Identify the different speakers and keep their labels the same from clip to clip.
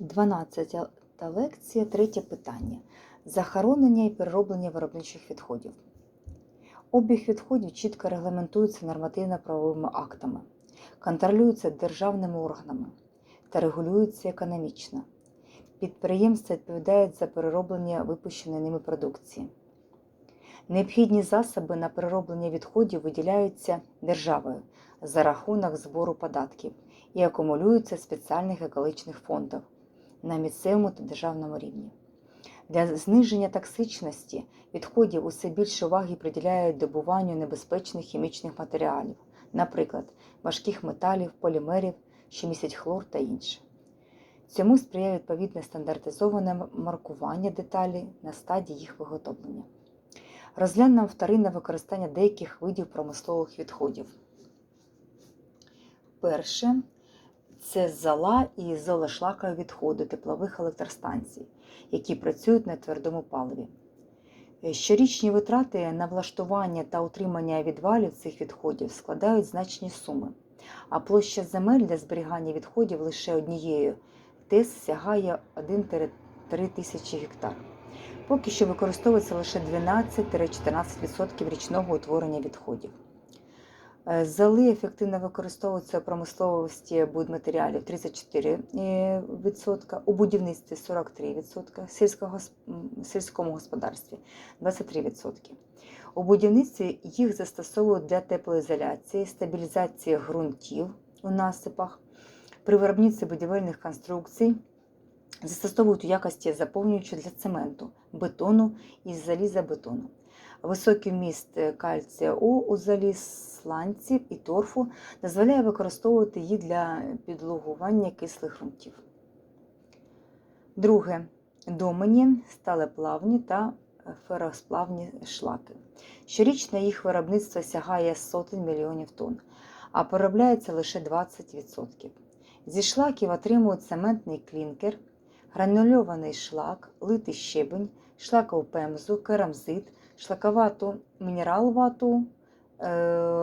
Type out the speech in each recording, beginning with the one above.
Speaker 1: 12 лекція, третє питання. Захоронення і перероблення виробничих відходів. Обіг відходів чітко регламентується нормативно-правовими актами, контролюється державними органами та регулюється економічно. Підприємства відповідають за перероблення випущеної ними продукції. Необхідні засоби на перероблення відходів виділяються державою за рахунок збору податків і акумулюються в спеціальних екологічних фондах на місцевому та державному рівні. Для зниження токсичності відходів усе більше уваги приділяють добуванню небезпечних хімічних матеріалів, наприклад, важких металів, полімерів, що містять хлор та інше. Цьому сприяє відповідне стандартизоване маркування деталей на стадії їх виготовлення. Розглянемо вторинне використання деяких видів промислових відходів. Перше це зола і золошлакові відходи теплових електростанцій, які працюють на твердому паливі. Щорічні витрати на влаштування та утримання відвалів цих відходів складають значні суми, а площа земель для зберігання відходів лише однією ТЕС сягає 1-3 тисячі гектар. Поки що використовується лише 12-14% річного утворення відходів. Золи ефективно використовуються у промисловості будматеріалів 34%, у будівництві 43%, сільського, сільському господарстві 23%. У будівництві їх застосовують для теплоізоляції, стабілізації ґрунтів у насипах, при виробництві будівельних конструкцій, застосовують у якості заповнюючи для цементу, бетону і залізобетону. Високий вміст кальція у золі, сланців і торфу дозволяє використовувати її для підлугування кислих ґрунтів. Друге домені, сталеплавні та феросплавні шлаки. Щорічно їх виробництво сягає сотень мільйонів тонн, а переробляється лише 20%. Зі шлаків отримують цементний клінкер, гранульований шлак, литий щебень, шлакову пемзу, керамзит, шлаковату мінералвату,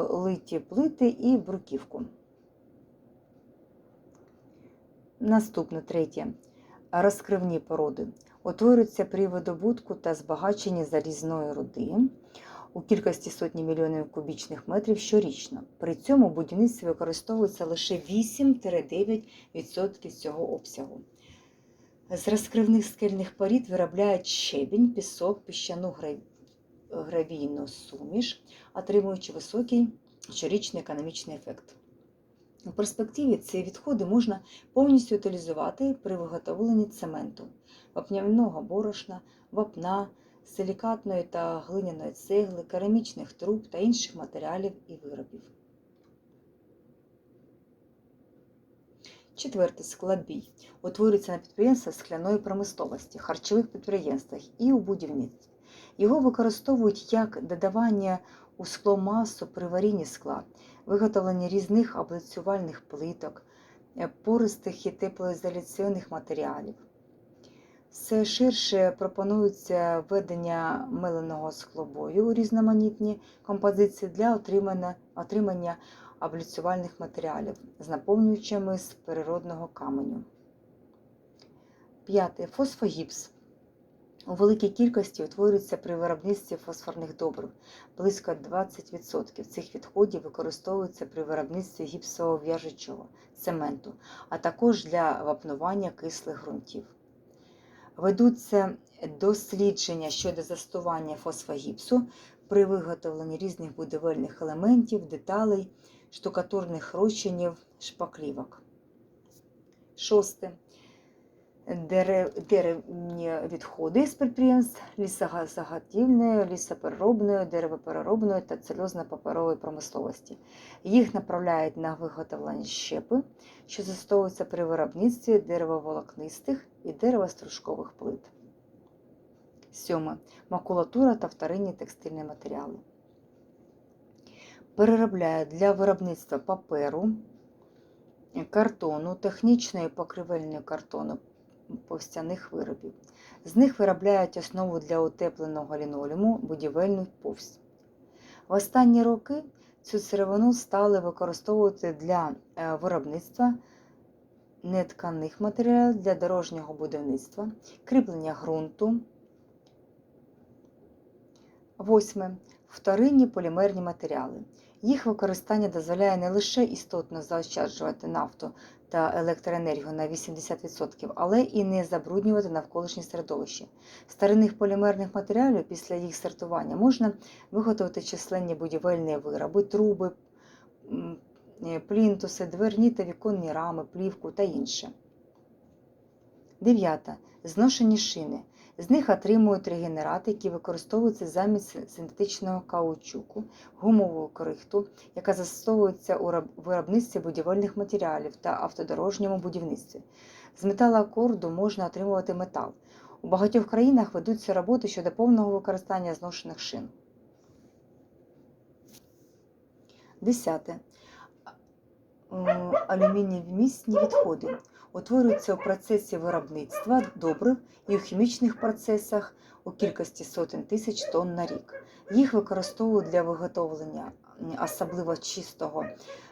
Speaker 1: литі плити і бруківку. Наступне третє. Розкривні породи. Утворюються при видобутку та збагаченні залізної руди у кількості сотні мільйонів кубічних метрів щорічно. При цьому будівництві використовується лише 8-9% цього обсягу. З розкривних скельних порід виробляють щебінь, пісок, піщану гравійну суміш, отримуючи високий щорічний економічний ефект. У перспективі ці відходи можна повністю утилізувати при виготовленні цементу, вапняного борошна, вапна, силікатної та глиняної цегли, керамічних труб та інших матеріалів і виробів. Четверте складбій утворюється на підприємствах скляної промисловості, харчових підприємствах і у будівництві. Його використовують як додавання у скло масу при варінні скла, виготовлення різних облицювальних плиток, пористих і теплоізоляційних матеріалів. Все ширше пропонується введення миленого склобою у різноманітні композиції для отримання, отримання облицювальних матеріалів з наповнюючими з природного каменю. П'яте. Фосфогіпс. У великій кількості утворюється при виробництві фосфорних добрив. Близько 20% цих відходів використовуються при виробництві гіпсового в'яжучого цементу, а також для вапнування кислих ґрунтів. Ведуться дослідження щодо застування фосфогіпсу при виготовленні різних будівельних елементів, деталей, штукатурних розчинів, шпаклівок. Шосте деревні відходи з підприємств лісозаготівної, лісопереробної, деревопереробної та цельозно-паперової промисловості. Їх направляють на виготовлення щепи, що застосовуються при виробництві деревоволокнистих і деревостружкових плит. Сьоме. Макулатура та вторинні текстильні матеріали. Переробляють для виробництва паперу, картону, технічної покривельної картону, повстяних виробів. З них виробляють основу для утепленого лінолеуму, будівельну повсть. В останні роки цю сировину стали використовувати для виробництва нетканих матеріалів для дорожнього будівництва, кріплення ґрунту. Восьме. Вторинні полімерні матеріали. Їх використання дозволяє не лише істотно заощаджувати нафту та електроенергію на 80%, але і не забруднювати навколишнє середовище. З Старинних полімерних матеріалів після їх сортування можна виготовити численні будівельні вироби, труби, е, плінтуси, дверні та віконні рами, плівку та інше. Дев'ята. Зношені шини. З них отримують регенерати, які використовуються замість синтетичного каучуку, гумового крихту, яка застосовується у виробництві будівельних матеріалів та автодорожньому будівництві. З металоакорду можна отримувати метал. У багатьох країнах ведуться роботи щодо повного використання зношених шин. Десяте. М, Алюмінієвмісні відходи утворюються у процесі виробництва добрив і у хімічних процесах у кількості сотень тисяч тонн на рік. Їх використовують для виготовлення особливо чистого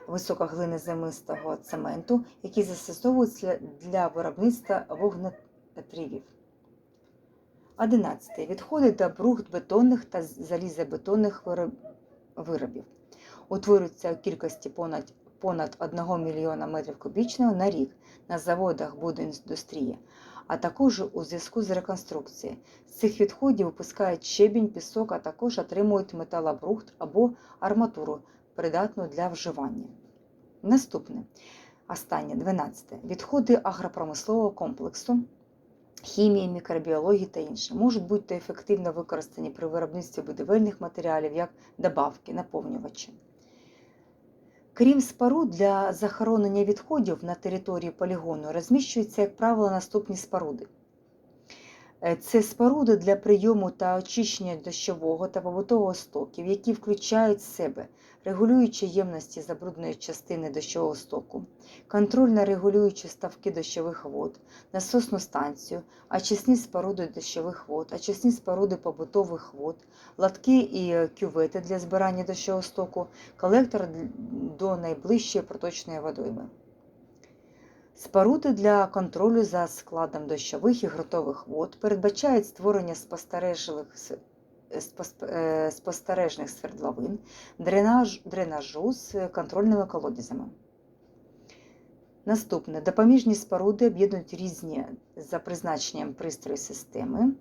Speaker 1: високоглиноземистого цементу, який застосовується для виробництва вогнетривів. 11. Відходи до брухт-бетонних та залізобетонних виробів. Утворюються у кількості понад, понад 1 мільйона метрів кубічного на рік на заводах будіндустрії, а також у зв'язку з реконструкцією. З цих відходів випускають щебінь, пісок, а також отримують металобрухт або арматуру, придатну для вживання. Наступне, останнє, 12. Відходи агропромислового комплексу, хімії, мікробіології та інше можуть бути ефективно використані при виробництві будівельних матеріалів як добавки, наповнювачі. Крім споруд для захоронення відходів на території полігону розміщуються, як правило, наступні споруди. Е, Це споруди для прийому та очищення дощового та побутового стоків, які включають в себе регулюючі ємності забрудненої частини дощового стоку, контрольно-регулюючі ставки дощових вод, насосну станцію, очисні споруди дощових вод, очисні споруди побутових вод, латки і кювети для збирання дощового стоку, колектор до найближчої проточної водойми. Споруди для контролю за складом дощових і гротових вод передбачають створення спостережливих спос- е, спостережних свердловин, дренаж, дренажу з контрольними колодязями. Наступне допоміжні споруди об'єднують різні за призначенням пристрої системи, е,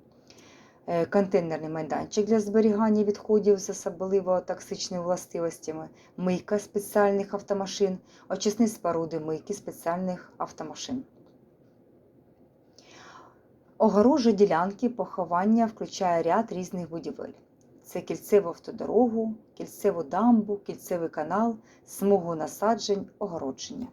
Speaker 1: контейнерний майданчик для зберігання відходів з особливо токсичними властивостями, мийка спеціальних автомашин, очисні споруди мийки спеціальних автомашин. Огорожа ділянки поховання включає ряд різних будівель. Це кільцеву автодорогу, кільцеву дамбу, кільцевий канал, смугу насаджень, огородження.